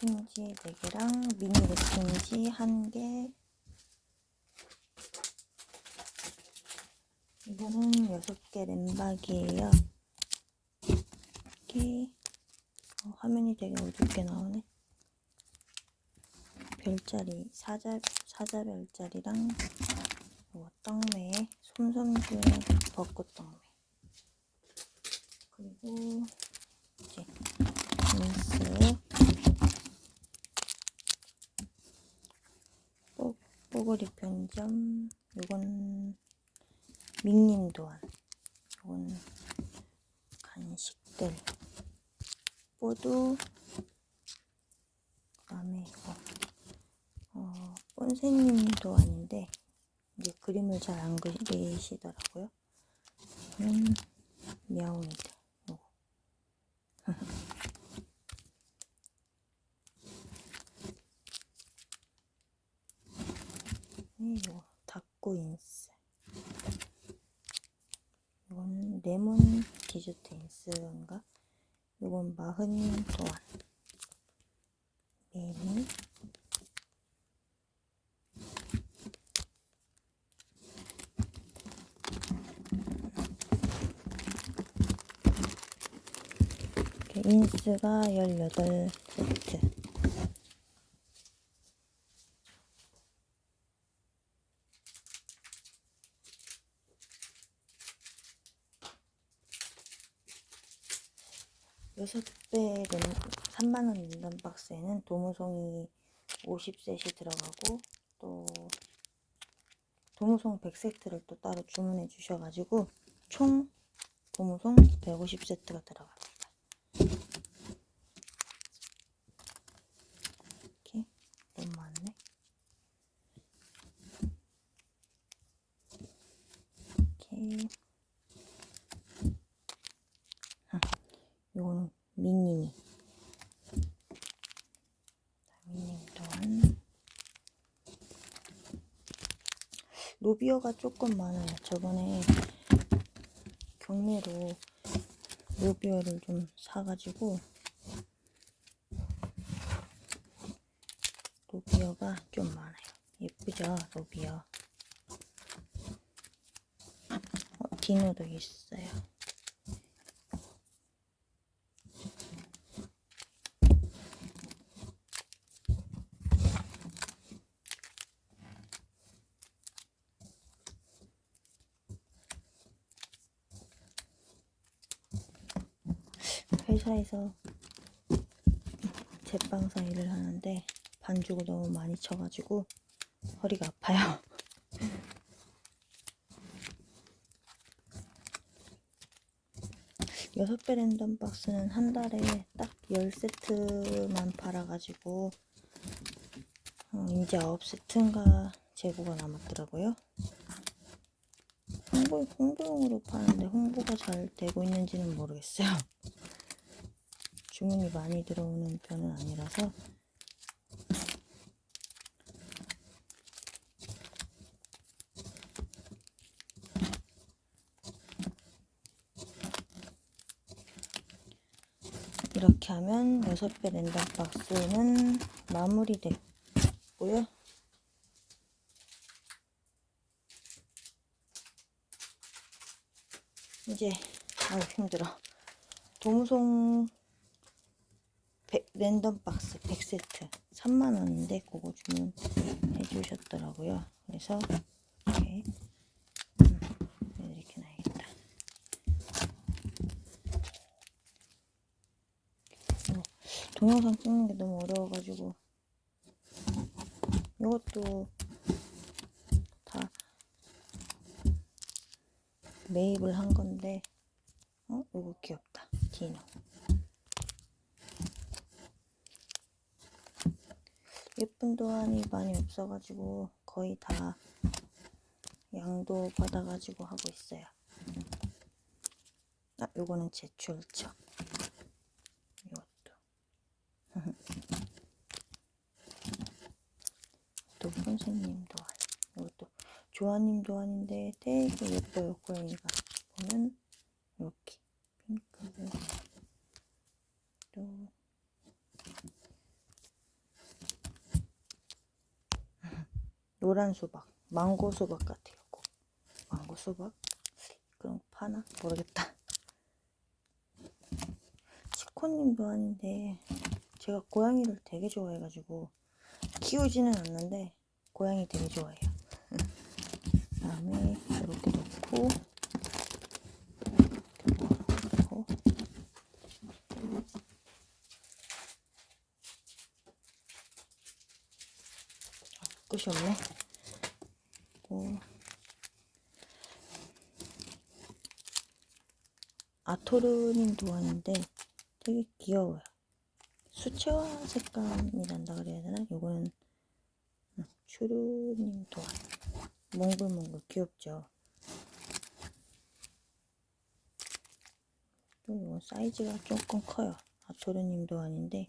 랩핑지 4개랑 미니 랩핑지 1개. 이거는 6개 램박이에요. 이렇게. 어, 화면이 되게 어둡게 나오네. 별자리 사자 사자 별자리랑 뭐 떡매 솜솜주의 벚꽃 떡매. 그리고 이제 민스 뽀, 뽀글이 편점. 요건 민님 도안. 요건 간식들. 뽀도 그다음에 이거. 어, 본세님 도안인데 이제 그림을 잘 안 그리시더라고요. 음, 미아오미들 요거 이거 닭고 인스. 이거는 레몬 디저트 인스인가? 이건 마흔 메뉴 이렇게 인스가 18세트 여섯 배 3만원 랜덤 박스에는 도무송이 50셋이 들어가고 또 도무송 100세트를 또 따로 주문해 주셔가지고 총 도무송 150세트가 들어갑니다. 이렇게 너무 많네. 이렇게 요거는 미니미 미니미 또한 로비어가 조금 많아요. 저번에 경매로 로비어를 좀 사가지고 로비어가 좀 많아요. 예쁘죠 로비어? 어, 디노도 있어요 회사에서 제빵사 일을 하는데 반죽을 너무 많이 쳐가지고 허리가 아파요. 여섯 배 랜덤 박스는 한 달에 딱 10세트만 팔아가지고 어, 이제 9세트인가 재고가 남았더라고요. 홍보, 홍보용으로 파는데 홍보가 잘 되고 있는지는 모르겠어요. 주문이 많이 들어오는 편은 아니라서 이렇게 하면 6배 랜덤 박스는 마무리됐고요. 이제 아우 힘들어. 도무송 100, 랜덤 박스 100세트. 3만원인데 그거 주문해 주셨더라고요. 그래서 이렇게 음, 이렇게 놔야겠다. 어, 동영상 찍는 게 너무 어려워가지고 이것도 다 매입을 한 건데 어? 이거 귀엽다. 디노 예쁜 도안이 많이 없어가지고 거의 다 양도 받아가지고 하고 있어요. 아, 요거는 제출처. 이것도. 또 선생님 도안. 이것도 조아님 도안인데 되게 예뻐요, 고양이가. 보면 이렇게 핑크를 또 노란 수박, 망고 수박 같아요. 꼭. 망고 수박? 거 파나? 모르겠다. 치코님도 아닌데 제가 고양이를 되게 좋아해가지고 키우지는 않는데 고양이 되게 좋아해요. 그다음에 이렇게 넣고 이렇게 넣고 끝이 없네. 그리고 아토르님 도안인데 되게 귀여워요. 수채화 색감이 난다 그래야 되나? 요거는 음, 추루님 도안. 몽글몽글 귀엽죠? 또 이건 사이즈가 조금 커요. 아토르님 도안인데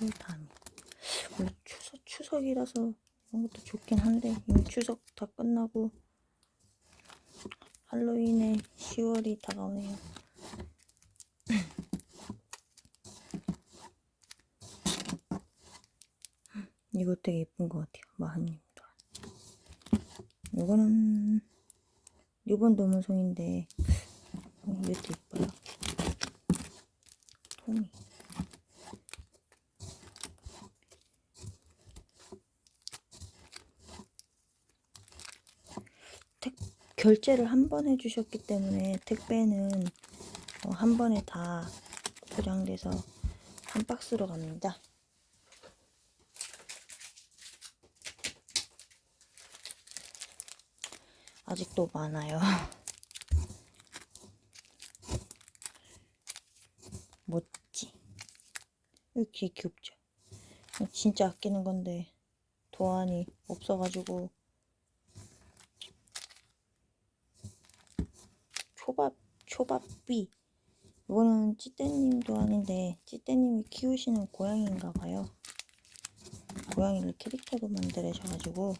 7월 밤이. 원래 추석, 추석이라서 이런 것도 좋긴 한데 이미 추석 다 끝나고 할로윈에 10월이 다가오네요. 이거 되게 예쁜 것 같아요 마한님도. 이거는 6번 노무송인데 이것도 예뻐요. 토미 결제를 한 번 해주셨기 때문에 택배는 어, 한 번에 다 포장돼서 한 박스로 갑니다. 아직도 많아요. 멋지. 이렇게 귀엽죠? 진짜 아끼는 건데 도안이 없어가지고 초밥 초밥비 이거는 찌떼님 도안인데 찌떼님이 키우시는 고양이인가 봐요. 고양이를 캐릭터로 만들으셔가지고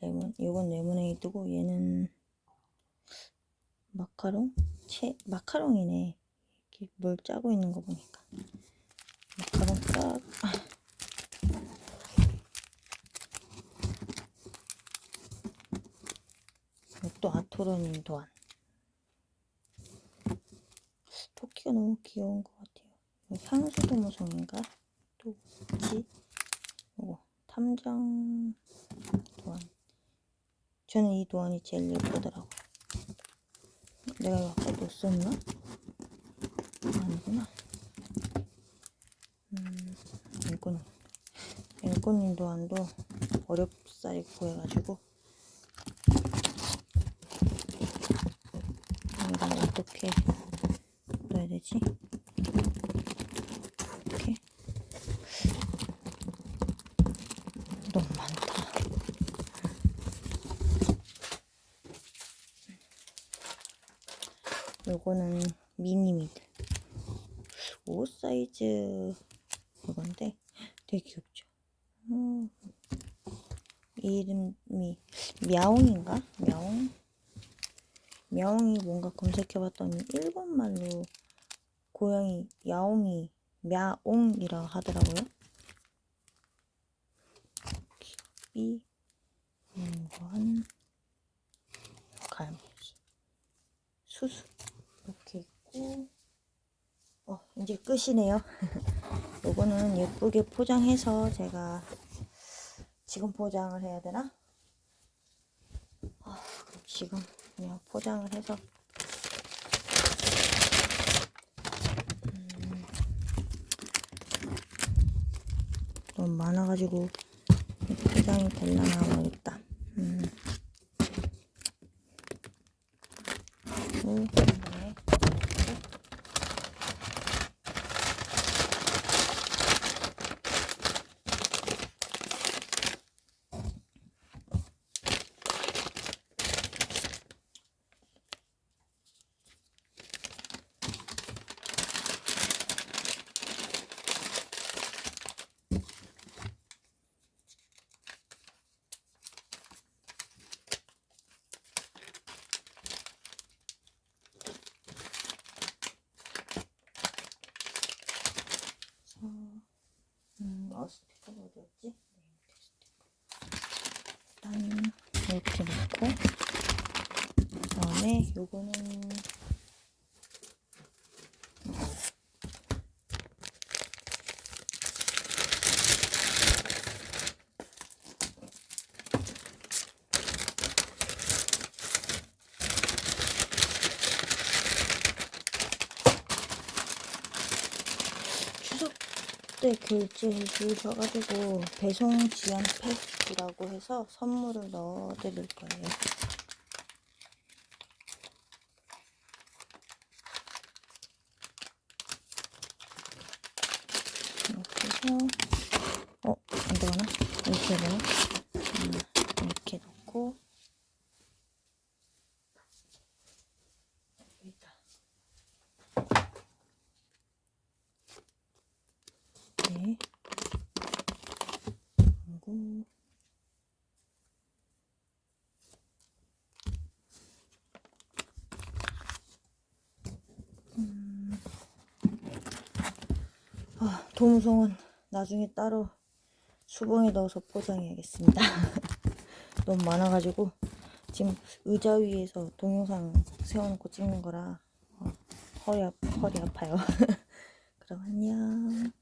레몬, 이건 레모네이드고 얘는 마카롱? 채, 마카롱이네. 이렇게 물 짜고 있는 거 보니까. 딱. 아. 또 아토로님 도안. 토끼가 너무 귀여운 것 같아요. 향수도 모성인가? 또 뭐지? 이거 탐정 도안. 저는 이 도안이 제일 예쁘더라고요. 내가 아까 넣었었나? 아니구나. 음, 앵꽃님. 앵꽃님 도안도 어렵사리 구해가지고 이걸 어떻게 넣어야 되지? 이렇게 너무 많다. 요거는 미니미들 옷 사이즈 이건데 되게 귀엽죠. 음. 이름이 야옹인가? 야옹? 야옹이 뭔가 검색해봤더니 일본말로 고양이 야옹이 야옹이라 하더라고요. 깊이 인건 갈매기 수수 이렇게 있고 어 이제 끝이네요. 요거는 예쁘게 포장해서 제가 지금 포장을 해야 되나? 아, 지금 그냥 포장을 해서 음, 너무 많아가지고 포장이 되려나 모르겠다 음. 어, 스피커가 어디였지? 일단 이렇게 놓고 그다음에 요거는 때 결제해 주셔가지고 배송 지연 팩이라고 해서 선물을 넣어 드릴 거예요. 이렇게 해서 어? 안 들어가나? 이렇게 해봐요. 음, 이렇게 넣고 여기 있다. 네. 그리고 음. 아, 도무송은 나중에 따로 수봉에 넣어서 포장해야겠습니다. 너무 많아가지고 지금 의자 위에서 동영상 세워놓고 찍는 거라 어, 허리, 아, 허리 아파요. 그럼 안녕.